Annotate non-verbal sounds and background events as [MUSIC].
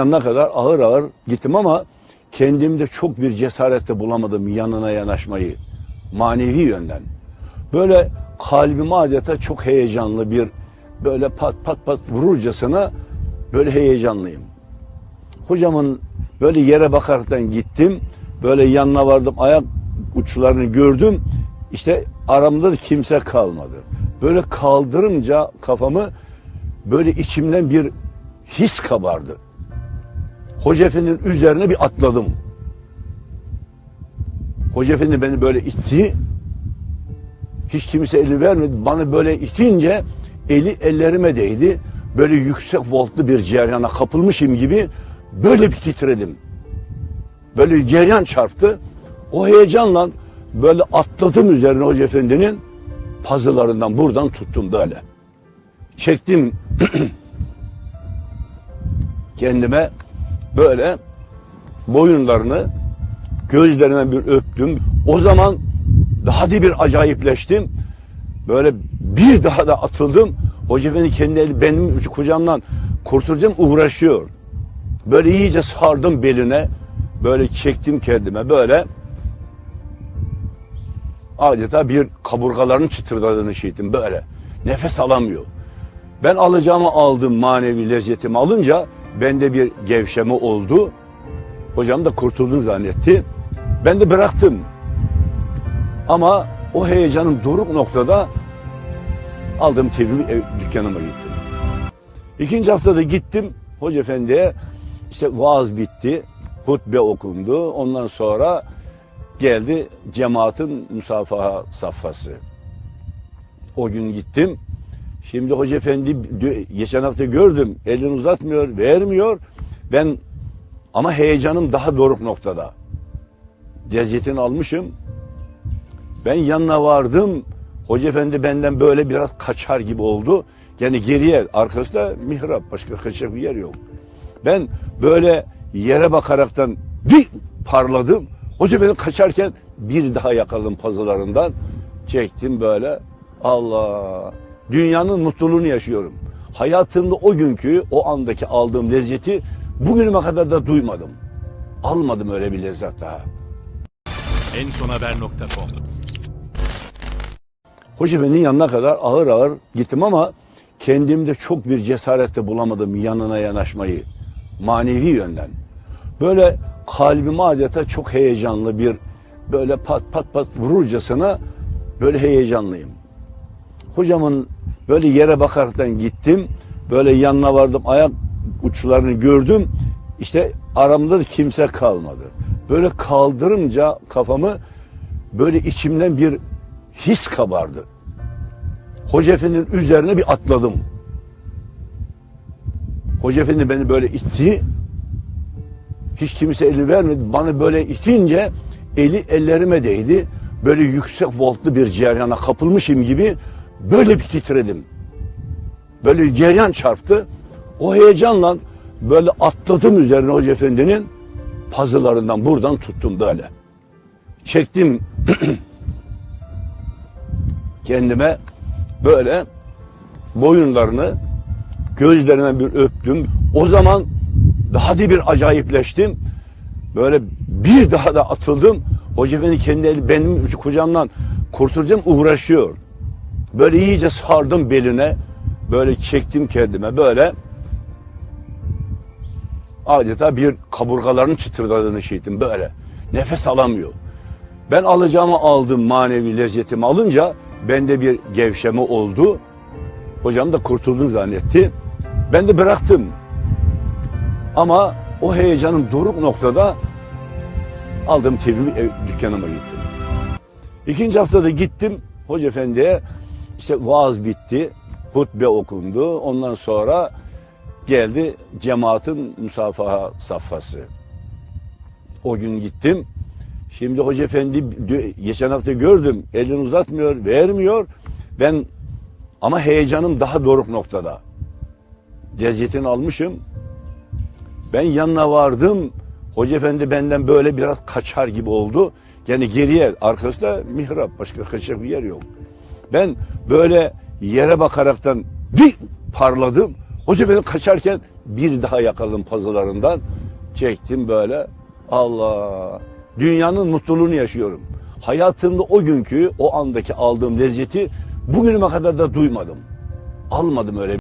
yanına kadar ağır ağır gittim ama kendimde çok bir cesarette bulamadım yanına yanaşmayı manevi yönden. Böyle kalbim adeta çok heyecanlı bir böyle pat pat pat vururcasına böyle heyecanlıyım. Hocamın böyle yere bakaraktan gittim. Böyle yanına vardım. Ayak uçlarını gördüm. İşte aramda da kimse kalmadı. Böyle kaldırınca kafamı böyle içimden bir his kabardı. Hoca üzerine bir atladım. Hoca beni böyle itti. Hiç kimse eli vermedi. Bana böyle itince eli ellerime değdi. Böyle yüksek voltlu bir ceryana kapılmışım gibi böyle bir titredim. Böyle cereyan çarptı. O heyecanla böyle atladım üzerine Hoca Efendi'nin pazılarından buradan tuttum böyle. Çektim [CLEARS THROAT] kendime böyle boyunlarını gözlerinden bir öptüm. O zaman daha da bir acayipleştim. Böyle bir daha da atıldım. Hoca beni kendi eli, benim kucağımdan kurtulacağım uğraşıyor. Böyle iyice sardım beline. Böyle çektim kendime böyle. Adeta bir kaburgaların çıtırdadığını işittim böyle. Nefes alamıyor. Ben alacağımı aldım manevi lezzetimi alınca bende bir gevşeme oldu. Hocam da kurtuldun zannetti. Ben de bıraktım. Ama o heyecanım doruk noktada aldım tebimi ev, dükkanıma gittim. İkinci haftada gittim Hoca Efendi'ye işte vaaz bitti, hutbe okundu. Ondan sonra geldi cemaatin musafaha safhası. O gün gittim. Şimdi Hoca Efendi geçen hafta gördüm. Elini uzatmıyor, vermiyor. Ben ama heyecanım daha doruk noktada. Lezzetini almışım. Ben yanına vardım. Hoca Efendi benden böyle biraz kaçar gibi oldu. Yani geriye, arkasında mihrap, başka kaçacak bir yer yok. Ben böyle yere bakaraktan bir parladım. Hoca beni kaçarken bir daha yakaladım pazılarından. Çektim böyle. Allah! Dünyanın mutluluğunu yaşıyorum. Hayatımda o günkü, o andaki aldığım lezzeti bugünüme kadar da duymadım. Almadım öyle bir lezzet daha. ensonhaber.com Hoca Efendi'nin yanına kadar ağır ağır gittim ama kendimde çok bir cesarette bulamadım yanına yanaşmayı manevi yönden. Böyle kalbim adeta çok heyecanlı bir böyle pat pat pat vururcasına böyle heyecanlıyım. Hocamın böyle yere bakaraktan gittim. Böyle yanına vardım. Ayak uçlarını gördüm. İşte aramda da kimse kalmadı. Böyle kaldırınca kafamı böyle içimden bir his kabardı. Hoca üzerine bir atladım. Hoca beni böyle itti. Hiç kimse eli vermedi. Bana böyle itince eli ellerime değdi. Böyle yüksek voltlu bir ceryana kapılmışım gibi böyle bir titredim. Böyle cereyan çarptı. O heyecanla böyle atladım üzerine Hoca Efendi'nin pazılarından buradan tuttum böyle. Çektim [CLEARS THROAT] kendime böyle boyunlarını gözlerinden bir öptüm. O zaman daha da bir acayipleştim. Böyle bir daha da atıldım. Hoca beni kendi eli, benim kucağımdan kurtulacağım uğraşıyor. Böyle iyice sardım beline. Böyle çektim kendime böyle. Adeta bir kaburgaların çıtırdadığını işittim böyle. Nefes alamıyor. Ben alacağımı aldım manevi lezzetimi alınca bende bir gevşeme oldu. Hocam da kurtuldun zannetti. Ben de bıraktım. Ama o heyecanım doruk noktada aldım tebimi dükkanıma gittim. İkinci haftada gittim Hoca Efendi'ye işte vaaz bitti, hutbe okundu. Ondan sonra geldi cemaatin musafaha safhası. O gün gittim. Şimdi Hoca Efendi geçen hafta gördüm. Elini uzatmıyor, vermiyor. Ben ama heyecanım daha doruk noktada. Lezzetini almışım. Ben yanına vardım. Hoca Efendi benden böyle biraz kaçar gibi oldu. Yani geriye, arkasında mihrap, başka kaçacak bir yer yok. Ben böyle yere bakaraktan bir parladım. Hoca beni kaçarken Bir daha yakaladım pazılarından. Çektim böyle. Allah. Dünyanın mutluluğunu yaşıyorum. Hayatımda o günkü, o andaki aldığım lezzeti bugünüme kadar da duymadım. Almadım öyle